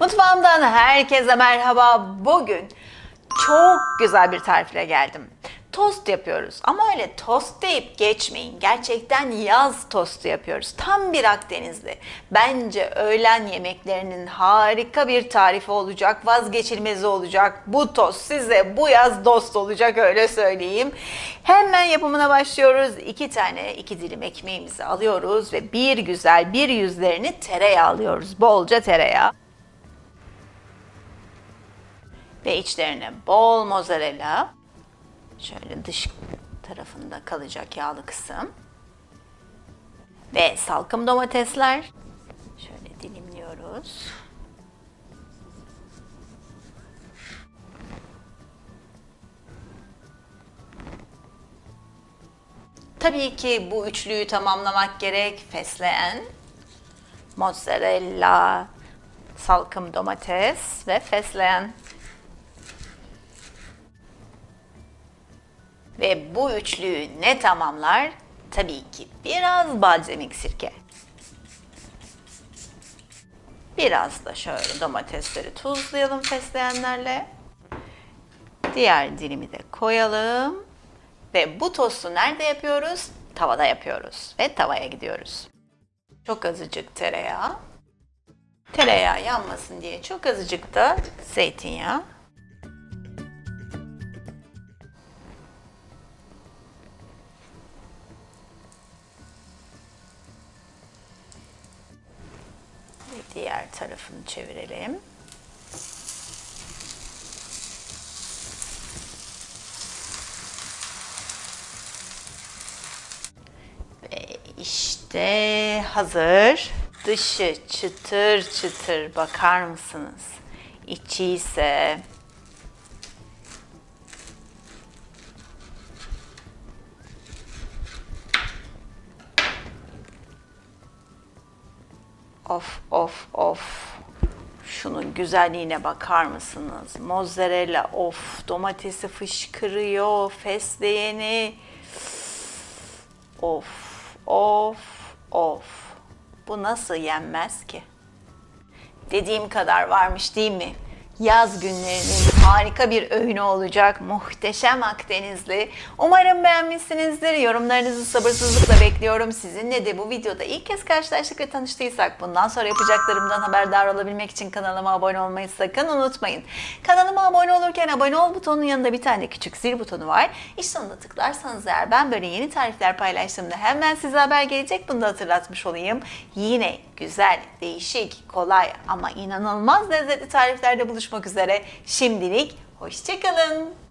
Mutfağımdan herkese merhaba. Bugün çok güzel bir tarifle geldim. Tost yapıyoruz ama öyle tost deyip geçmeyin. Gerçekten yaz tostu yapıyoruz. Tam bir Akdenizli. Bence öğlen yemeklerinin harika bir tarifi olacak. Vazgeçilmezi olacak. Bu tost size bu yaz dost olacak öyle söyleyeyim. Hemen yapımına başlıyoruz. İki tane iki dilim ekmeğimizi alıyoruz ve bir güzel bir yüzlerini tereyağı alıyoruz. Bolca tereyağı. Ve içlerine bol mozzarella. Şöyle dış tarafında kalacak yağlı kısım. Ve salkım domatesler. Şöyle dilimliyoruz. Tabii ki bu üçlüyü tamamlamak gerek. Fesleğen, mozzarella, salkım domates ve fesleğen. Ve bu üçlüyü ne tamamlar? Tabii ki biraz balzamik sirke. Biraz da şöyle domatesleri tuzlayalım fesleğenlerle. Diğer dilimi de koyalım. Ve bu tostu nerede yapıyoruz? Tavada yapıyoruz. Ve tavaya gidiyoruz. Çok azıcık tereyağı. Tereyağı yanmasın diye çok azıcık da zeytinyağı. Diğer tarafını çevirelim. Ve işte hazır. Dışı çıtır çıtır bakar mısınız? İçi ise Of of of. Şunun güzelliğine bakar mısınız? Mozzarella of. Domatesi fışkırıyor. Fesleğeni. Of of of. Bu nasıl yenmez ki? Dediğim kadar varmış değil mi? Yaz günlerinin harika bir öğünü olacak. Muhteşem Akdenizli. Umarım beğenmişsinizdir. Yorumlarınızı sabırsızlıkla bekliyorum. Sizinle de bu videoda ilk kez karşılaştık ve tanıştıysak bundan sonra yapacaklarımdan haberdar olabilmek için kanalıma abone olmayı sakın unutmayın. Kanalıma abone olurken abone ol butonunun yanında bir tane küçük zil butonu var. İşte onu da tıklarsanız eğer ben böyle yeni tarifler paylaştığımda hemen size haber gelecek. Bunu da hatırlatmış olayım. Yine güzel, değişik, kolay ama inanılmaz lezzetli tariflerde buluşmak üzere. Şimdilik hoşçakalın.